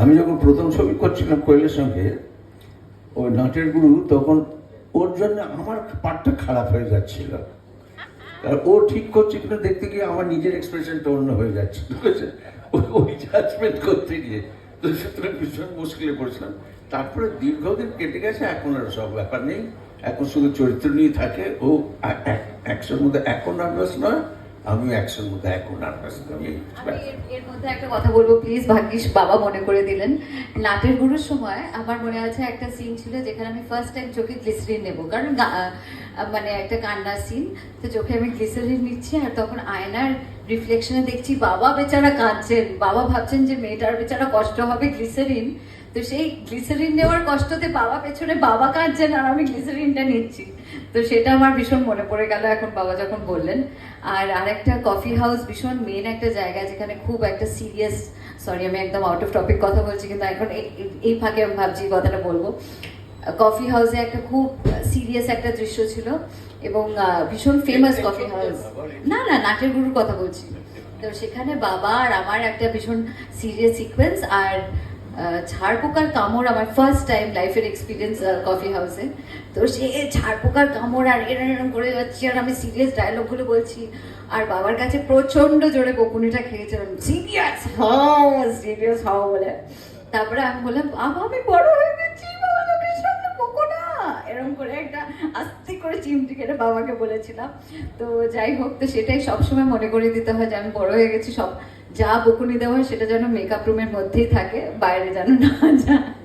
আমি যখন প্রথম ছবি করছিলাম কোয়েলের সঙ্গে, ওই নাটের গুরু তখন ওর জন্য আমার পার্টটা খারাপ হয়ে যাচ্ছিল। ও ঠিক করছে কিনা দেখতে গিয়ে আমার নিজের এক্সপ্রেশনটা অন্য হয়ে যাচ্ছে। ঠিক আছে? ওই জাজমেন্ট করতে গিয়ে। তো সুতরাং ভীষণ মুশকিলে পড়ছিলাম। তারপরে দীর্ঘদিন কেটে গেছে, এখন আর সব ব্যাপার নেই। এখন শুধু চরিত্র নিয়ে থাকে। ও একশোর মধ্যে এখন নার্ভাস নয় আমি একশোর মধ্যে নয় আমি এর মধ্যে একটা কথা বলব প্লিজ ভাগ্যিস বাবা মনে করে দিলেন। নাটের গুরুর সময় আমার মনে আছে একটা সিন ছিল যেখানে আমি ফার্স্ট টাইম চোখে গ্লিসারিন নেব। কারণ মানে একটা কান্নার সিন তো চোখে আমি গ্লিসারিন নিচ্ছি আর তখন আয়নার রিফ্লেকশনে দেখছি বাবা বেচারা কাঁদছেন। বাবা ভাবছেন যে মেয়েটার বেচারা কষ্ট হবে গ্লিসারিন তো সেই গ্লিসারিন নেওয়ার কষ্টতে বাবা পেছনে বাবা কাঁদছেন আর আমি গ্লিসারিনটা নিচ্ছি। তো সেটা আমার ভীষণ মনে পড়ে গেল এখন বাবা যখন বললেন। আর আরেকটা কফি হাউস ভীষণ মেন একটা জায়গা যেখানে খুব একটা সিরিয়াস সরি আমি একদম আউট অফ টপিক কথা বলছি কিন্তু এখন এই- ফাঁকে আমি ভাবছি কথাটা বলব। কফি হাউসে একটা খুব সিরিয়াস একটা দৃশ্য ছিল এবং ভীষণ ফেমাস কফি হাউস না না নাটের গুরুর কথা বলছি। তো সেখানে বাবা আর আমার একটা ভীষণ সিরিয়াস সিকোয়েন্স আর আহ, ঝাড়পোকার কামড় আমার ফার্স্ট টাইম লাইফের এক্সপিরিয়েন্স কফি হাউসে তো সে ঝাড়পোকার কামড় আর এরম এরম করে যাচ্ছি আর আমি সিরিয়াস ডায়লগগুলো বলছি। আর বাবার কাছে প্রচণ্ড জোরে বকুনিটা খেয়েছিলাম সিরিয়াস হও সিরিয়াস হও বলে। তারপরে আমি বললাম বাবা আমি বড় হয়ে করে চিমটি কেটে বাবাকে বলেছিলাম। তো যাই হোক, তো সেটাই সবসময় মনে করে দিতে হয় যে আমি বড় হয়ে গেছি, সব যা বকুনি দেওয়া হয় সেটা যেন মেকআপ রুমের মধ্যেই থাকে, বাইরে যেন না যায়।